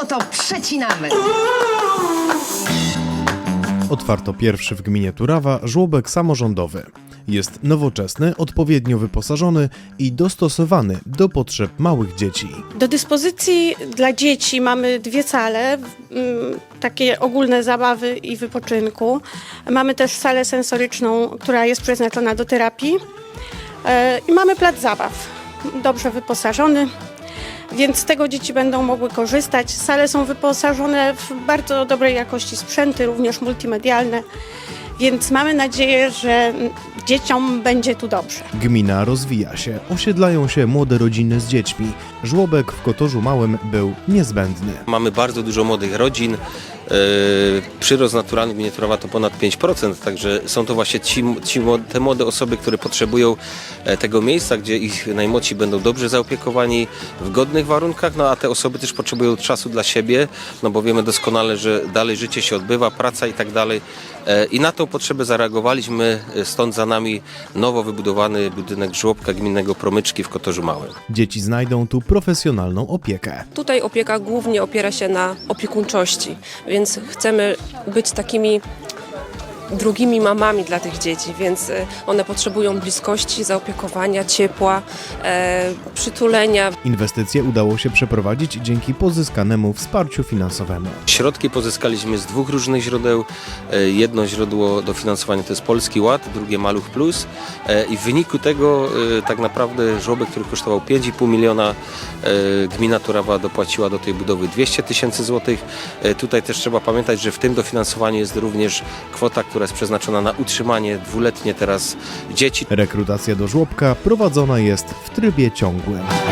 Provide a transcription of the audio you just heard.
No to przecinamy. Otwarto pierwszy w gminie Turawa żłobek samorządowy. Jest nowoczesny, odpowiednio wyposażony i dostosowany do potrzeb małych dzieci. Do dyspozycji dla dzieci mamy dwie sale, mm, takie ogólne zabawy i wypoczynku. Mamy też salę sensoryczną, która jest przeznaczona do terapii. E, I mamy plac zabaw, dobrze wyposażony, więc z tego dzieci będą mogły korzystać. Sale są wyposażone w bardzo dobrej jakości sprzęty, również multimedialne, więc mamy nadzieję, że dzieciom będzie tu dobrze. Gmina rozwija się, osiedlają się młode rodziny z dziećmi. Żłobek w Kotorzu Małym był niezbędny. Mamy bardzo dużo młodych rodzin. Yy, Przyrost naturalny w gminie Turowa to ponad 5%, także są to właśnie ci, ci, te młode osoby, które potrzebują e, tego miejsca, gdzie ich najmłodsi będą dobrze zaopiekowani w godnych warunkach, no a te osoby też potrzebują czasu dla siebie, no bo wiemy doskonale, że dalej życie się odbywa, praca i tak dalej. E, I na tą potrzebę zareagowaliśmy, e, stąd za nami nowo wybudowany budynek żłobka gminnego Promyczki w Kotorzu Małym. Dzieci znajdą tu profesjonalną opiekę. Tutaj opieka głównie opiera się na opiekuńczości, więc chcemy być takimi drugimi mamami dla tych dzieci, więc e, one potrzebują bliskości, zaopiekowania, ciepła, e, przytulenia. Inwestycje udało się przeprowadzić dzięki pozyskanemu wsparciu finansowemu. Środki pozyskaliśmy z dwóch różnych źródeł. E, Jedno źródło dofinansowania to jest Polski Ład, drugie Maluch Plus. I w wyniku tego tak naprawdę żłobek, który kosztował 5,5 miliona, gmina Turawa dopłaciła do tej budowy 200 tysięcy złotych. Tutaj też trzeba pamiętać, że w tym dofinansowaniu jest również kwota, która jest przeznaczona na utrzymanie dwuletnie teraz dzieci. Rekrutacja do żłobka prowadzona jest w trybie ciągłym.